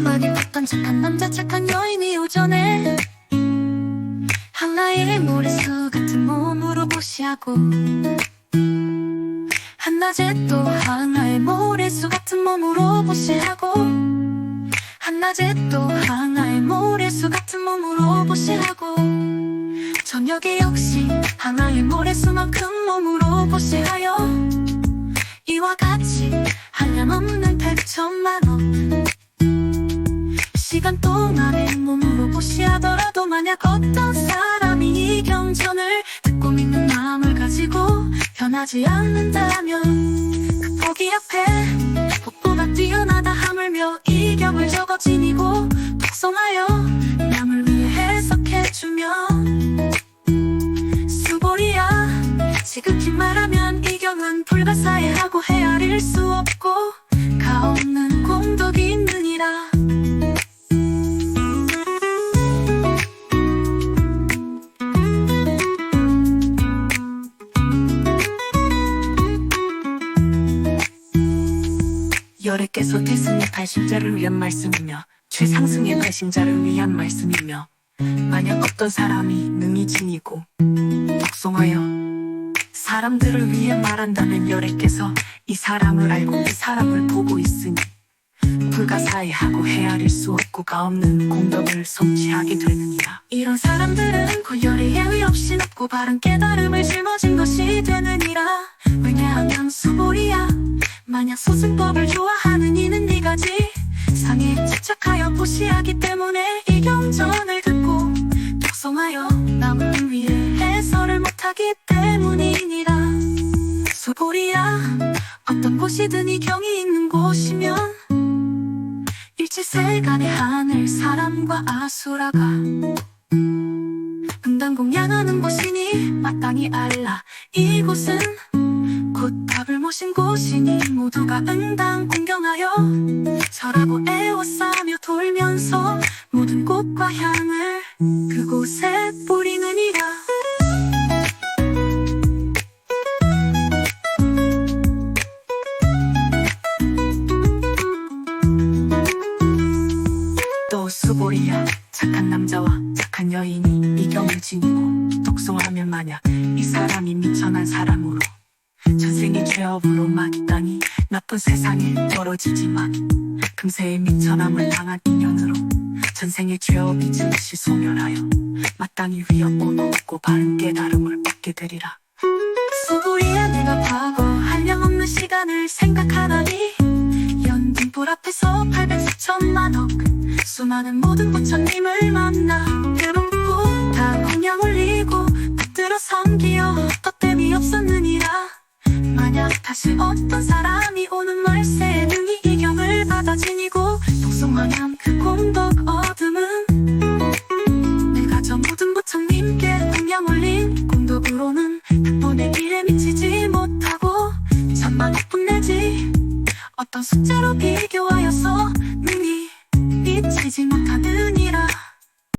머리 빗던 착한 남자 착한 여인이 오전에 하나의 모래수 같은 몸으로 보시하고 한낮에 또 하나의 모래수 같은 몸으로 보시하고 한낮에 또 하나의 모래수 같은 몸으로 보시하고 저녁에 역시 하나의 모래수만큼 몸으로 보시하여 이와 같이 하염없는 탈천만 시간 동안에 몸으로 보시하더라도 만약 어떤 사람이 이 경전을 듣고 믿는 마음을 가지고 변하지 않는다면 그 포기 앞에 복보다 뛰어나다 하물며 이경을 적어 지니고 독송하여 남을 위해 해석해주면 수보리야. 지극히 말하면 이경은 불가사의하고 헤아릴 수 열애께서 태승의 발신자를 위한 말씀이며 최상승의 발신자를 위한 말씀이며 만약 어떤 사람이 능히 지니고 독송하여 사람들을 위해 말한다면 열애께서 이 사람을 알고 이 사람을 보고 있으니 불가사의하고 헤아릴 수 없고 가 없는 공덕을 성취하게 되느니라. 이런 사람들은 고열의 예의 없이 높고 바른 깨달음을 짊어진 것이 되느니라. 왜냐하면 수보리야 만약 소승법을 네가지 상에 집착하여 보시하기 때문에 이 경전을 듣고 독송하여 남을 위해 해설을 못하기 때문이니라. 수보리야 어떤 곳이든 이 경이 있는 곳이면 일치세간의 하늘 사람과 아수라가 응당공양하는 곳이니 마땅히 알라. 이곳은 모신 곳이니 모두가 응당 공경하여 절하고 애워싸며 돌면서 모든 꽃과 향을 그곳에 뿌리느니라. 또 수보리야. 착한 남자와 착한 여인이 이경을 지니고 독송하면 만약 이 사람이 미천한 사람으로 죄업으로 마귀땅이 나쁜 세상에 떨어지지만 금세의 미천함을 당한 인연으로 전생의 죄업이 즉시 소멸하여 마땅히 위협고 높고 바른 깨달음을 얻게 되리라. 수부리에 내가 과거 한량 없는 시간을 생각하다니 연등불 앞에서 800 수천만억 수많은 모든 부처님을 만나 그룹고 다 공양 올리고 받들어 섬기어 다시 어떤 사람이 오는 말세 능이 이경을 받아 지니고 독송하면 그 곰덕 어둠은 내가 저 모든 부처님께 그냥 올린 곰덕으로는 덕분에 길에 미치지 못하고 천만 뿐내지 어떤 숫자로 비교하여서 능이 미치지 못하네.